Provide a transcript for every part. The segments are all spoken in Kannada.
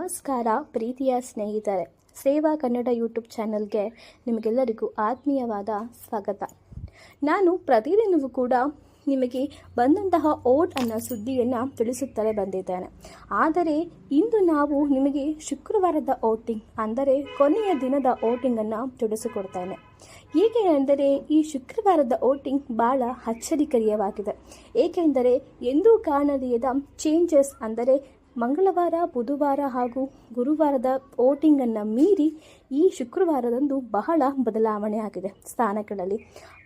ನಮಸ್ಕಾರ, ಪ್ರೀತಿಯ ಸ್ನೇಹಿತರೆ. ಸೇವಾ ಕನ್ನಡ ಯೂಟ್ಯೂಬ್ ಚಾನಲ್ಗೆ ನಿಮಗೆಲ್ಲರಿಗೂ ಆತ್ಮೀಯವಾದ ಸ್ವಾಗತ. ನಾನು ಪ್ರತಿದಿನವೂ ಕೂಡ ನಿಮಗೆ ಬಂದಂತಹ ಓಟ್ ಅನ್ನೋ ಸುದ್ದಿಯನ್ನು ತಿಳಿಸುತ್ತಲೇ ಬಂದಿದ್ದೇನೆ. ಆದರೆ, ಇಂದು ನಾವು ನಿಮಗೆ ಶುಕ್ರವಾರದ ಓಟಿಂಗ್ ಅಂದರೆ ಕೊನೆಯ ದಿನದ ಓಟಿಂಗನ್ನು ತಿಳಿಸಿಕೊಡ್ತೇನೆ. ಏಕೆ ಅಂದರೆ ಈ ಶುಕ್ರವಾರದ ಓಟಿಂಗ್ ಭಾಳ ಅಚ್ಚರಿಕರೀಯವಾಗಿದೆ. ಏಕೆಂದರೆ, ಎಂದೂ ಕಾಣದಿಯದ ಚೇಂಜಸ್ ಅಂದರೆ ಮಂಗಳವಾರ, ಬುಧವಾರ ಹಾಗೂ ಗುರುವಾರದ ವೋಟಿಂಗನ್ನು ಮೀರಿ ಈ ಶುಕ್ರವಾರದಂದು ಬಹಳ ಬದಲಾವಣೆ ಆಗಿದೆ ಸ್ಥಾನಗಳಲ್ಲಿ.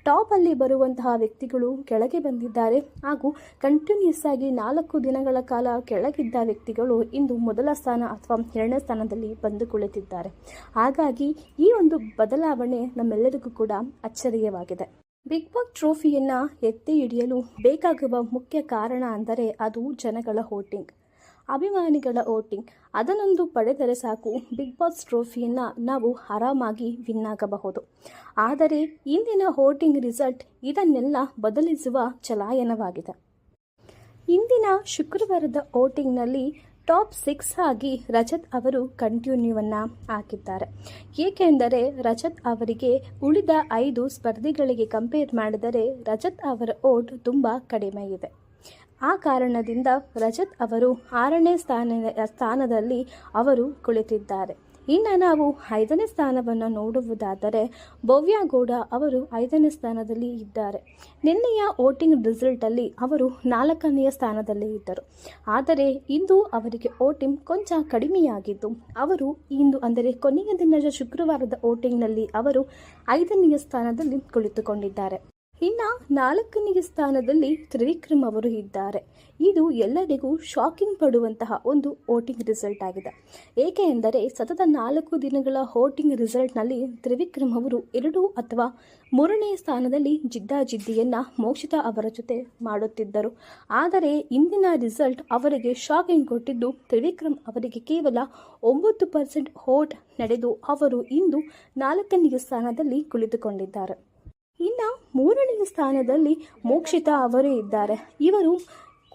ಟಾಪಲ್ಲಿ ಬರುವಂತಹ ವ್ಯಕ್ತಿಗಳು ಕೆಳಗೆ ಬಂದಿದ್ದಾರೆ ಹಾಗೂ ಕಂಟಿನ್ಯೂಸ್ ಆಗಿ ನಾಲ್ಕು ದಿನಗಳ ಕಾಲ ಕೆಳಗಿದ್ದ ವ್ಯಕ್ತಿಗಳು ಇಂದು ಮೊದಲ ಸ್ಥಾನ ಅಥವಾ ಎರಡನೇ ಸ್ಥಾನದಲ್ಲಿ ಬಂದು ಕುಳಿತಿದ್ದಾರೆ ಹಾಗಾಗಿ ಈ ಒಂದು ಬದಲಾವಣೆ ನಮ್ಮೆಲ್ಲರಿಗೂ ಕೂಡ ಅಚ್ಚರಿಯವಾಗಿದೆ. ಬಿಗ್ ಬಾಕ್ ಟ್ರೋಫಿಯನ್ನು ಎತ್ತಿ ಹಿಡಿಯಲು ಬೇಕಾಗುವ ಮುಖ್ಯ ಕಾರಣ ಅಂದರೆ ಅದು ಜನಗಳ ವೋಟಿಂಗ್. ಅಭಿಮಾನಿಗಳ ವೋಟಿಂಗ್. ಅದನ್ನೊಂದು ಪಡೆದರೆ ಸಾಕು. ಬಿಗ್ ಬಾಸ್ ಟ್ರೋಫಿಯನ್ನು ನಾವು ಆರಾಮಾಗಿ ವಿನ್ನಾಗಬಹುದು. ಆದರೆ ಇಂದಿನ ವೋಟಿಂಗ್ ರಿಸಲ್ಟ್ ಇದನ್ನೆಲ್ಲ ಬದಲಿಸುವ ಚಲಾಯನವಾಗಿದೆ. ಇಂದಿನ ಶುಕ್ರವಾರದ ವೋಟಿಂಗ್ನಲ್ಲಿ ಟಾಪ್ ಸಿಕ್ಸ್ ಆಗಿ ರಜತ್ ಅವರು ಕಂಟಿನ್ಯೂವನ್ನು ಹಾಕಿದ್ದಾರೆ. ಏಕೆಂದರೆ ರಜತ್ ಅವರಿಗೆ ಉಳಿದ ಐದು ಸ್ಪರ್ಧಿಗಳಿಗೆ ಕಂಪೇರ್ ಮಾಡಿದರೆ ರಜತ್ ಅವರ ಓಟ್ ತುಂಬ ಕಡಿಮೆ ಇದೆ. ಆ ಕಾರಣದಿಂದ ರಜತ್ ಅವರು ಆರನೇ ಸ್ಥಾನ, ಸ್ಥಾನದಲ್ಲಿ ಅವರು ಕುಳಿತಿದ್ದಾರೆ. ಇನ್ನು ನಾವು ಐದನೇ ಸ್ಥಾನವನ್ನು ನೋಡುವುದಾದರೆ ಭವ್ಯ ಗೌಡ ಅವರು ಐದನೇ ಸ್ಥಾನದಲ್ಲಿ ಇದ್ದಾರೆ. ನಿನ್ನೆಯ ವೋಟಿಂಗ್ ರಿಸಲ್ಟಲ್ಲಿ ಅವರು ನಾಲ್ಕನೆಯ ಸ್ಥಾನದಲ್ಲಿ ಇದ್ದರು. ಆದರೆ ಇಂದು ಅವರಿಗೆ ವೋಟಿಂಗ್ ಕೊಂಚ ಕಡಿಮೆಯಾಗಿದ್ದು, ಅವರು ಇಂದು ಅಂದರೆ ಕೊನೆಯ ದಿನದ ಶುಕ್ರವಾರದ ವೋಟಿಂಗ್ನಲ್ಲಿ ಅವರು ಐದನೆಯ ಸ್ಥಾನದಲ್ಲಿ ಕುಳಿತುಕೊಂಡಿದ್ದಾರೆ. ಇನ್ನು ನಾಲ್ಕನೆಯ ಸ್ಥಾನದಲ್ಲಿ ತ್ರಿವಿಕ್ರಮ್ ಅವರು ಇದ್ದಾರೆ. ಇದು ಎಲ್ಲರಿಗೂ ಶಾಕಿಂಗ್ ಪಡುವಂತಹ ಒಂದು ವೋಟಿಂಗ್ ರಿಸಲ್ಟ್ ಆಗಿದೆ. ಏಕೆ ಎಂದರೆ ಸತತ ನಾಲ್ಕು ದಿನಗಳ ವೋಟಿಂಗ್ ರಿಸಲ್ಟ್ನಲ್ಲಿ ತ್ರಿವಿಕ್ರಮ್ ಅವರು ಎರಡು ಅಥವಾ ಮೂರನೇ ಸ್ಥಾನದಲ್ಲಿ ಜಿದ್ದಾಜಿದ್ದಿಯನ್ನು ಮೋಕ್ಷಿತಾ ಅವರ ಜೊತೆ ಮಾಡುತ್ತಿದ್ದರು. ಆದರೆ ಇಂದಿನ ರಿಸಲ್ಟ್ ಅವರಿಗೆ ಶಾಕಿಂಗ್ ಕೊಟ್ಟಿದ್ದು ತ್ರಿವಿಕ್ರಮ್ ಅವರಿಗೆ ಕೇವಲ ಒಂಬತ್ತು ಪರ್ಸೆಂಟ್ ವೋಟ್ ನಡೆದು ಅವರು ಇಂದು ನಾಲ್ಕನೆಯ ಸ್ಥಾನದಲ್ಲಿ ಕುಳಿತುಕೊಂಡಿದ್ದಾರೆ. ಇನ್ನು ಮೂರನೆಯ ಸ್ಥಾನದಲ್ಲಿ ಮೋಕ್ಷಿತಾ ಅವರು ಇದ್ದಾರೆ. ಇವರು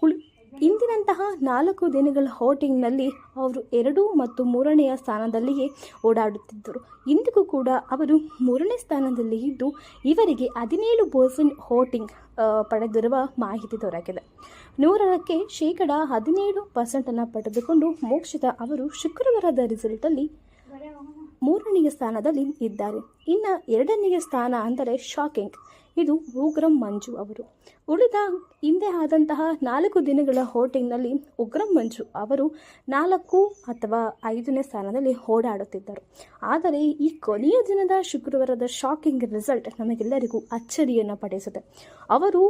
ಕುಳಿ ಇಂದಿನಂತಹ ನಾಲ್ಕು ದಿನಗಳ ಹೋಟಿಂಗ್ನಲ್ಲಿ ಅವರು ಎರಡು ಮತ್ತು ಮೂರನೆಯ ಸ್ಥಾನದಲ್ಲಿಯೇ ಓಡಾಡುತ್ತಿದ್ದರು. ಇಂದಿಗೂ ಕೂಡ ಅವರು ಮೂರನೇ ಸ್ಥಾನದಲ್ಲಿ ಇದ್ದು, ಇವರಿಗೆ ಹದಿನೇಳು ಪರ್ಸೆಂಟ್ ಹೋಟಿಂಗ್ ಪಡೆದಿರುವ ಮಾಹಿತಿ ದೊರಕಿದೆ. ನೂರಕ್ಕೆ ಶೇಕಡ ಹದಿನೇಳು ಪರ್ಸೆಂಟನ್ನು ಪಡೆದುಕೊಂಡು ಮೋಕ್ಷಿತ ಅವರು ಶುಕ್ರವಾರದ ರಿಸಲ್ಟಲ್ಲಿ ಮೂರನೆಯ ಸ್ಥಾನದಲ್ಲಿ ಇದ್ದಾರೆ. ಇನ್ನು ಎರಡನೆಯ ಸ್ಥಾನ ಅಂದರೆ ಶಾಕಿಂಗ್ ಇದು ಉಗ್ರಂ ಮಂಜು ಅವರು. ಉಳಿದ ಹಿಂದೆ ಆದಂತಹ ನಾಲ್ಕು ದಿನಗಳ ಹೋಟಿಂಗ್ನಲ್ಲಿ ಉಗ್ರಂ ಮಂಜು ಅವರು ನಾಲ್ಕು ಅಥವಾ ಐದನೇ ಸ್ಥಾನದಲ್ಲಿ ಓಡಾಡುತ್ತಿದ್ದರು. ಆದರೆ ಈ ಕೊನೆಯ ದಿನದ ಶುಕ್ರವಾರದ ಶಾಕಿಂಗ್ ರಿಸಲ್ಟ್ ನಮಗೆಲ್ಲರಿಗೂ ಅಚ್ಚರಿಯನ್ನು ಪಡಿಸಿದೆ. ಅವರು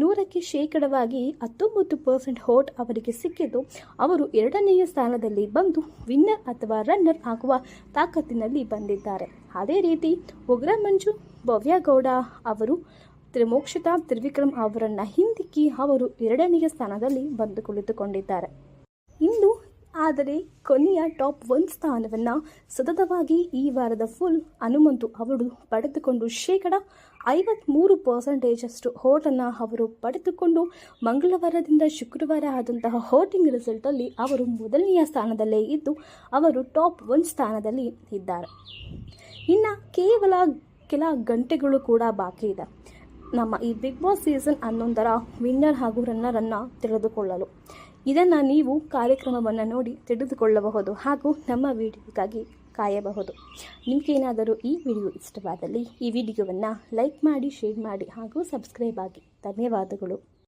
ನೂರಕ್ಕೆ ಶೇಕಡವಾಗಿ ಹತ್ತೊಂಬತ್ತು ಪರ್ಸೆಂಟ್ ಹೋಟ್ ಅವರಿಗೆ ಸಿಕ್ಕಿದ್ದು ಅವರು ಎರಡನೆಯ ಸ್ಥಾನದಲ್ಲಿ ಬಂದು ವಿನ್ನರ್ ಅಥವಾ ರನ್ನರ್ ಆಗುವ ತಾಕತ್ತಿನಲ್ಲಿ ಬಂದಿದ್ದಾರೆ. ಅದೇ ರೀತಿ ಉಗ್ರ ಮಂಜು ಭವ್ಯಗೌಡ ಅವರು ತ್ರಿಮೋಕ್ಷತಾ ತ್ರಿವಿಕ್ರಮ್ ಅವರನ್ನು ಹಿಂದಿಕ್ಕಿ ಅವರು ಎರಡನೆಯ ಸ್ಥಾನದಲ್ಲಿ ಬಂದು ಕುಳಿತುಕೊಂಡಿದ್ದಾರೆ ಇಂದು ಆದರೆ ಕೊನೆಯ ಟಾಪ್ ಒನ್ ಸ್ಥಾನವನ್ನು ಸತತವಾಗಿ ಈ ವಾರದ ಫುಲ್ ಹನುಮಂತು ಅವರು ಪಡೆದುಕೊಂಡು ಶೇಕಡ ಐವತ್ತ್ಮೂರು ಪರ್ಸೆಂಟೇಜಷ್ಟು ಹೋಟನ್ನು ಅವರು ಪಡೆದುಕೊಂಡು ಮಂಗಳವಾರದಿಂದ ಶುಕ್ರವಾರ ಆದಂತಹ ಹೋಟಿಂಗ್ ರಿಸಲ್ಟಲ್ಲಿ ಅವರು ಮೊದಲನೆಯ ಸ್ಥಾನದಲ್ಲೇ ಇದ್ದು, ಅವರು ಟಾಪ್ ಒನ್ ಸ್ಥಾನದಲ್ಲಿ ಇದ್ದಾರೆ. ಇನ್ನು ಕೇವಲ ಕೆಲ ಗಂಟೆಗಳು ಕೂಡ ಬಾಕಿ ಇದೆ. ನಮ್ಮ ಈ ಬಿಗ್ ಬಾಸ್ ಸೀಸನ್ ಹನ್ನೊಂದರ ವಿನ್ನರ್ ಹಾಗೂ ರನ್ನರನ್ನು ತಿಳಿದುಕೊಳ್ಳಲು ಇದನ್ನು ನೀವು ಕಾರ್ಯಕ್ರಮವನ್ನು ನೋಡಿ ತಿಳಿದುಕೊಳ್ಳಬಹುದು ಹಾಗೂ ನಮ್ಮ ವಿಡಿಯೋಗಾಗಿ ಕಾಯಬಹುದು. ನಿಮಗೇನಾದರೂ ಈ ವಿಡಿಯೋ ಇಷ್ಟವಾದಲ್ಲಿ ಈ ವಿಡಿಯೋವನ್ನು ಲೈಕ್ ಮಾಡಿ, ಶೇರ್ ಮಾಡಿ ಹಾಗೂ ಸಬ್ಸ್ಕ್ರೈಬ್ ಆಗಿ. ಧನ್ಯವಾದಗಳು.